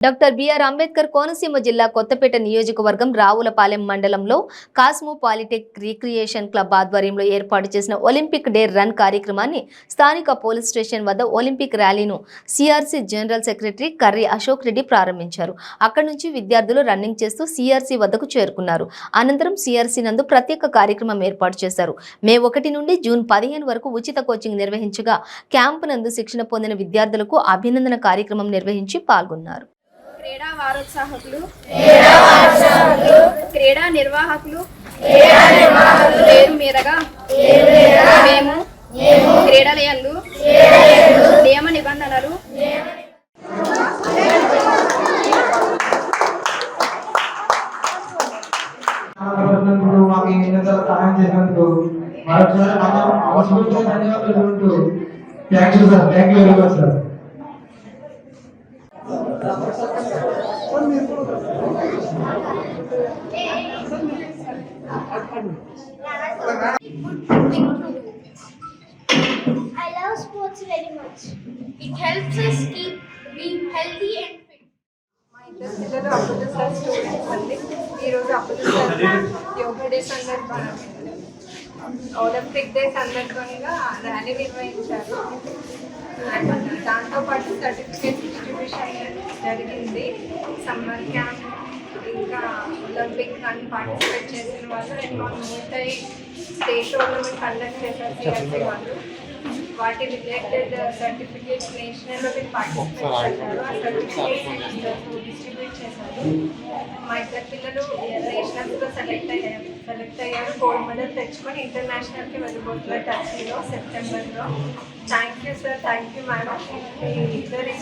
Doctor BR Ambedkar Konaseema జిల్లా కొత్తపేట నియోజకవర్గం రావులపాలెం మండలంలో కాస్మో పాలిటెక్ రీక్రియేషన్ క్లబ్ ఆధ్వర్యంలో ఏర్పాటు చేసిన ఒలింపిక్ డే రన్ కార్యక్రమాన్ని స్థానిక పోలీస్ స్టేషన్ వద్ద Olympic ర్యాలీను CRC general secretary Karri Ashok Reddy ప్రారంభించారు. అక్కడి నుంచి విద్యార్థులు రన్నింగ్ చేస్తూ సిఆర్సీ వద్దకు చేరుకున్నారు. అనంతరం సిఆర్సీ నందు ప్రత్యేక కార్యక్రమం ఏర్పాటు చేశారు. మే ఒకటి నుండి జూన్ పదిహేను వరకు ఉచిత కోచింగ్ నిర్వహించగా క్యాంపు నందు శిక్షణ పొందిన విద్యార్థులకు అభినందన కార్యక్రమం నిర్వహించి పాల్గొన్నారు. క్రీడా వారోత్సాహకులు. క్రీడా నిర్వాహకులు. పేరు మీదగా మేము క్రీడలయందు నియమ నిబంధనలు సహాయం చేసినందుకు మరొకసారి మనం అవసరం ధన్యవాదాలు thank you sir thank you very much sir I love sports very much. It helps us keep being healthy and fit. మా ఇద్దరు పిల్లలు అప్పులు సార్ స్టూడెంట్స్ అండి ఈరోజు అప్పులు సార్ యోగా డే సందర్భంగా ఒలింపిక్ డే సందర్భంగా ర్యాలీ నిర్వహించారు దాంతోపాటు సర్టిఫికేట్ డిస్ట్రిబ్యూషన్ జరిగింది. సమ్మర్ క్యాంప్ ఇంకా ఒలింపిక్ అని పార్టిసిపేట్ చేసిన వాళ్ళు నేను మా నూట స్టేట్ టోర్నమెంట్ కండక్ట్ చేశారు సిఆర్సీ వాళ్ళు. వాటి రిలేటెడ్ సర్టిఫికేట్ నేషనల్లో పార్టిసిపేట్ చేశారు ఆ సర్టిఫికేట్ డిస్ట్రిబ్యూట్ చేశారు. మా ఇద్దరు పిల్లలు నేషనల్స్లో సెలెక్ట్ అయ్యారు. సెలెక్ట్ అయ్యారు. గోల్డ్ మెడల్ తెచ్చుకొని ఇంటర్నేషనల్కి వెళ్ళిపోతున్నారు టర్కీలో సెప్టెంబర్లో thank you sir thank you madam ఇద్దరి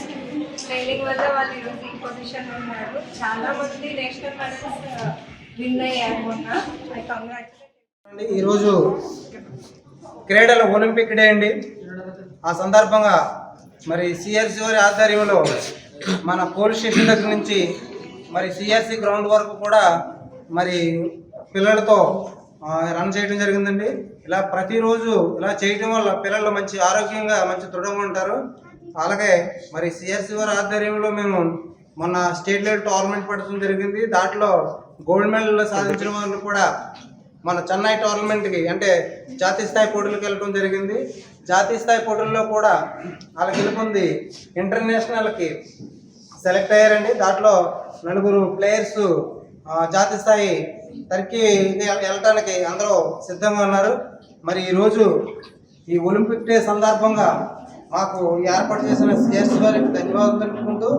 ట్రైనింగ్ వల్ల వాళ్ళు ఈరోజు ఈ పొజిషన్ ఉన్నారు. చాలా మంది నేషనల్ మెడల్స్ విన్ అయ్యారు మొన్న. ఐ కంగ్రాచులేట్ ఈరోజు క్రీడలు ఒలింపిక్ డే అండి. ఆ సందర్భంగా మరి సిఆర్సి వారి ఆధ్వర్యంలో మన పోలీస్ స్టేషన్ దగ్గర నుంచి మరి సిఆర్సి గ్రౌండ్ వరకు కూడా మరి పిల్లలతో రన్ చేయడం జరిగిందండి. ఇలా ప్రతిరోజు ఇలా చేయడం వల్ల పిల్లలు మంచి ఆరోగ్యంగా మంచి దృఢంగా ఉంటారు. అలాగే మరి సిఆర్సి వారి ఆధ్వర్యంలో మేము మొన్న స్టేట్ లెవెల్ టోర్నమెంట్ పడటం జరిగింది. దాంట్లో గోల్డ్ మెడల్ సాధించిన వాళ్ళు కూడా మన చెన్నై టోర్నమెంట్కి అంటే జాతీయ స్థాయి పోటీలకు వెళ్ళడం జరిగింది. జాతీయ స్థాయి పోటీల్లో కూడా వాళ్ళకి గెలుపొంది ఇంటర్నేషనల్కి సెలెక్ట్ అయ్యారండి. దాంట్లో నలుగురు ప్లేయర్స్ జాతీయ స్థాయి తరికి వెళ్ళటానికి అందరూ సిద్ధంగా ఉన్నారు. మరి ఈరోజు ఈ ఒలింపిక్ డే సందర్భంగా మాకు ఏర్పాటు చేసిన సిఎస్ వారికి ధన్యవాదాలు తెలుపుకుంటూ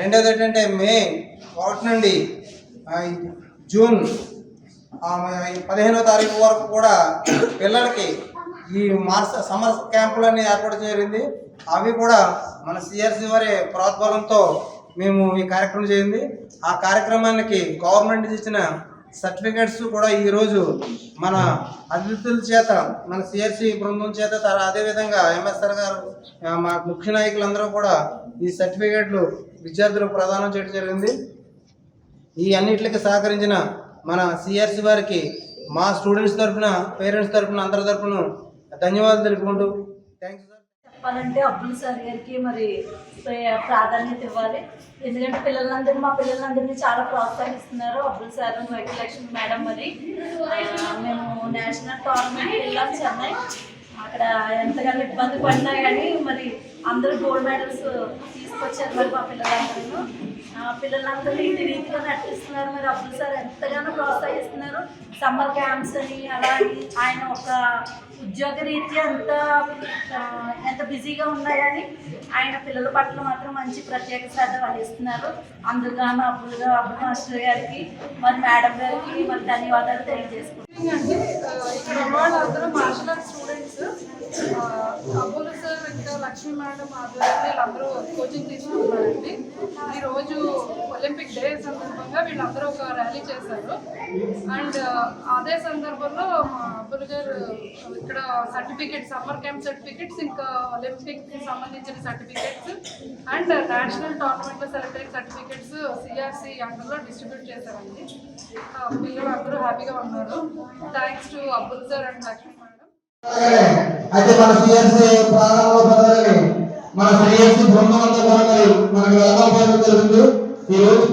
రెండోది ఏంటంటే మే ఒకటి నుండి జూన్ పదిహేనో తారీఖు వరకు కూడా పిల్లలకి ఈ మార్స్ సమ్మర్ క్యాంపులన్నీ ఏర్పాటు చేరింది. అవి కూడా మన సిఆర్సి వారి ప్రోత్బలంతో మేము ఈ కార్యక్రమం చేయింది. ఆ కార్యక్రమానికి గవర్నమెంట్ ఇచ్చిన సర్టిఫికేట్స్ కూడా ఈరోజు మన అతిథుల చేత మన సిఆర్సి బృందం చేత అదేవిధంగా ఎంఎస్ఆర్ గారు మా ముఖ్య నాయకులందరూ కూడా ఈ సర్టిఫికేట్లు విద్యార్థులకు ప్రదానం చేయడం జరిగింది. ఈ అన్నిటికి సహకరించిన మన సిఆర్సి వారికి మా స్టూడెంట్స్ తరఫున పేరెంట్స్ తరఫున అందరి తరఫున ధన్యవాదాలు తెలుపుకుంటూ థ్యాంక్స్ చెప్పాలంటే అబ్దుల్ సార్ గారికి మరి ప్రాధాన్యత ఇవ్వాలి. ఎందుకంటే పిల్లలందరినీ మా పిల్లలందరినీ చాలా ప్రోత్సహిస్తున్నారు అబ్దుల్ సార్ వైద్యలక్ష్మి మేడం మరి. మేము నేషనల్ టోర్నమెంట్ వెళ్ళాం చెన్నై. అక్కడ ఎంతగానో ఇబ్బంది పడినా కానీ మరి అందరూ గోల్డ్ మెడల్స్ తీసుకొచ్చారు మరి మా పిల్లలందరూ. పిల్లలందరూ ఇంటి రీతిగా నటిస్తున్నారు. మరి అబ్దుల్ సార్ ఎంతగానో ప్రోత్సహిస్తున్నారు. సమ్మర్ క్యాంప్స్ అని అలా అని ఆయన ఒక ఉద్యోగ రీత్యా అంత ఎంత బిజీగా ఉన్నా కానీ ఆయన పిల్లల పట్ల మాత్రం మంచి ప్రత్యేక శ్రద్ధ వహిస్తున్నారు. అందుకని అబ్దుల్ అబ్దుల్ మాస్టర్ గారికి మరి మేడం గారికి మరి ధన్యవాదాలు తెలియజేసుకుంటున్నాను. అంటే ఇక్కడ వాళ్ళందరూ martial arts students Lakshmi madam వీళ్ళందరూ కోచింగ్ తీసుకుంటున్నారండి. ఈరోజు ఒలింపిక్ డే సందర్భంగా వీళ్ళందరూ ఒక ర్యాలీ చేశారు. అండ్ అదే సందర్భంలో మా అబ్బులు గారు ఇక్కడ సర్టిఫికేట్ సమ్మర్ క్యాంప్ సర్టిఫికేట్స్ ఇంకా ఒలింపిక్ సంబంధించిన సర్టిఫికేట్స్ అండ్ నేషనల్ టోర్నమెంట్లో సెలెక్ట్ అయిన సర్టిఫికేట్స్ సిఆర్సి అండర్లో డిస్ట్రిబ్యూట్ చేశారండి. పిల్లలు అందరూ హ్యాపీగా ఉన్నారు. Thanks to Abbul sir and Lakshmi అయితే మన సిఎస్సి ప్రారంభంలో మన సిఎస్సి బృందం అంతా కూడా మరి మనకు వెళ్ళకపోవడం జరుగుతుంది ఈ రోజు